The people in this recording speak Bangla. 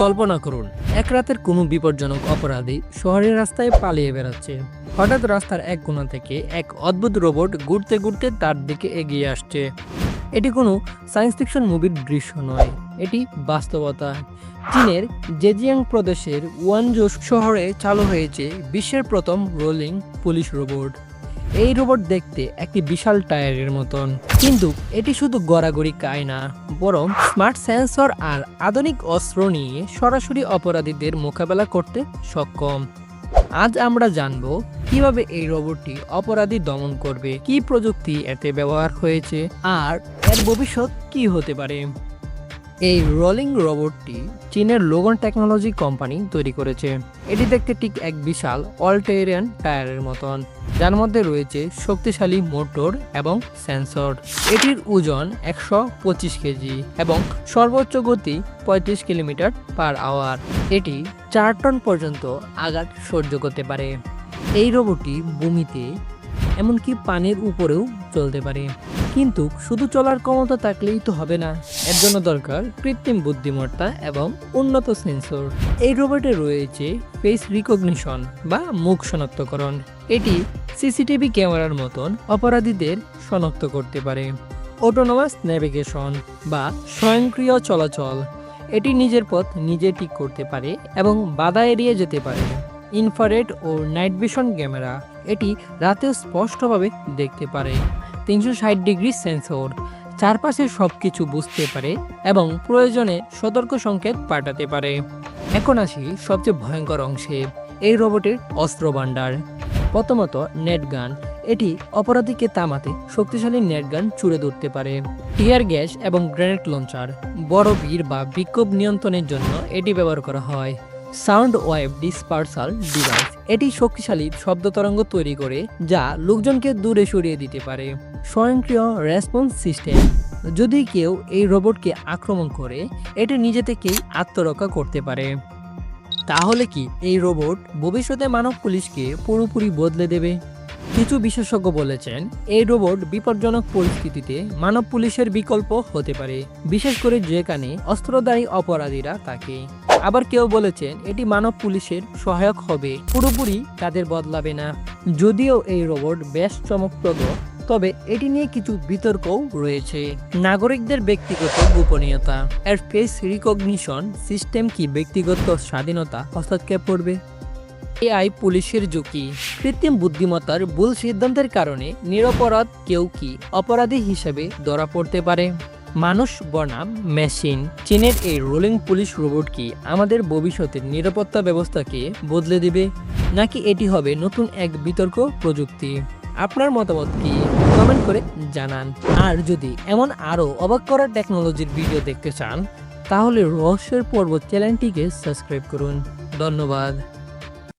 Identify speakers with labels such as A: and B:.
A: কল্পনা করুন, এক রাতের কোনো বিপজ্জনক অপরাধী শহরের রাস্তায় পালিয়ে বেড়াচ্ছে। হঠাৎ রাস্তার এক কোণা থেকে এক অদ্ভুত রোবট ঘুরতে ঘুরতে তার দিকে এগিয়ে আসছে। এটি কোনো সায়েন্স ফিকশন মুভির দৃশ্য নয়, এটি বাস্তবতা। চীনের জেজিয়াং প্রদেশের ওয়ানজো শহরে চালু হয়েছে বিশ্বের প্রথম রোলিং পুলিশ রোবট। এই রোবট দেখতে একটি বিশাল টায়ারের মতন। কিন্তু এটি শুধু গড়াগড়ি কায় না, বরং স্মার্ট সেন্সর আর আধুনিক অস্ত্র নিয়ে সরাসরি অপরাধীদের মোকাবেলা করতে সক্ষম। আজ আমরা জানব কীভাবে এই রোবটটি অপরাধী দমন করবে, কি প্রযুক্তি এতে ব্যবহার হয়েছে, আর এর ভবিষ্যৎ কি হতে পারে। এই রোলিং রোবটটি চীনের লোগন টেকনোলজি কোম্পানি তৈরি করেছে। এটি দেখতে ঠিক এক বিশাল অল্টেরিয়ান টায়ারের মতন, যার মধ্যে রয়েছে শক্তিশালী মোটর এবং সেন্সর। এটির ওজন একশো পঁচিশ কেজি এবং সর্বোচ্চ গতি পঁয়ত্রিশ কিলোমিটার পার আওয়ার। এটি চার টন পর্যন্ত আঘাত সহ্য করতে পারে। এই রোবটটি ভূমিতে, এমনকি পানির উপরেও চলতে পারে। কিন্তু শুধু চলার ক্ষমতা থাকলেই তো হবে না। এর জন্য দরকার কৃত্রিম বুদ্ধিমত্তা এবং উন্নত সেন্সর এই রোবটে রয়েছে ফেস রিকগনিশন বা মুখ শনাক্তকরণ। এটি সিসিটিভি ক্যামেরার মতন অপরাধীদের শনাক্ত করতে পারে। অটোনোমাস নেভিগেশন বা স্বয়ংক্রিয় চলাচল। এটি নিজের পথ নিজে ঠিক করতে পারে এবং বাধা এড়িয়ে যেতে পারে। ইনফ্রারেড ও নাইট ভিশন ক্যামেরা। এটি রাতেও স্পষ্টভাবে দেখতে পারে। তিনশো ষাট ডিগ্রি সেন্সর। চারপাশে সব কিছু বুঝতে পারে এবং প্রয়োজনে সতর্ক সংকেত পাঠাতে পারে। এখন আসি সবচেয়ে ভয়ঙ্কর অংশে, এই রোবটের অস্ত্র ভাণ্ডার। প্রথমত নেট গান, এটি অপরাধীকে তামাতে শক্তিশালী নেট গান চুড়ে ধরতে পারে। টিয়ার গ্যাস এবং গ্রেনেড লঞ্চার, বড় ভিড় বা বিক্ষোভ নিয়ন্ত্রণের জন্য এটি ব্যবহার করা হয়। Sound wave dispersal device. এটি শক্তিশালী শব্দ তরঙ্গ তৈরি করে যা লোকজনকে দূরে সরিয়ে দিতে পারে। স্বয়ংক্রিয় রেসপন্স সিস্টেম। যদি কেউ এই রোবটকে আক্রমণ করে, এটি নিজে থেকেই আত্মরক্ষা করতে পারে। তাহলে কি এই রোবট ভবিষ্যতে মানব পুলিশকে পুরোপুরি বদলে দেবে? কিছু বিশেষজ্ঞ বলেছেন, এই রোবট বিপজ্জনক পরিস্থিতিতে মানব পুলিশের বিকল্প হতে পারে, বিশেষ করে যেখানে অস্ত্রধারী অপরাধীরা থাকে। আবার কেউ বলেছেন এটি মানব পুলিশের সহায়ক হবে। পুরোপুরি তাদের বদলাবে না। যদিও এই রোবট বেশ চমকপ্রদ, তবে এটি নিয়ে কিছু বিতর্কও রয়েছে। নাগরিকদের ব্যক্তিগত গোপনীয়তা। এর ফেস রিকগনিশন সিস্টেম কি ব্যক্তিগত স্বাধীনতা হস্তক্ষেপ করবে? এআই পুলিশের ঝুঁকি। কৃত্রিম বুদ্ধিমত্তার ভুল সিদ্ধান্তের কারণে নিরপরাধ কেউ কি অপরাধী হিসেবে ধরা পড়তে পারে? মানুষ বনাম মেশিন, চীনের এই রোলিং পুলিশ রোবট কি আমাদের ভবিষ্যতের নিরাপত্তা ব্যবস্থাকে বদলে দিবে? নাকি এটি হবে নতুন এক বিতর্ক প্রযুক্তি? আপনার মতামত কি? কমেন্ট করে জানান। আর যদি এমন আরও অবাক করা টেকনোলজির ভিডিও দেখতে চান, তাহলে রহস্যের পর্ব চ্যানেলটিকে সাবস্ক্রাইব করুন। ধন্যবাদ।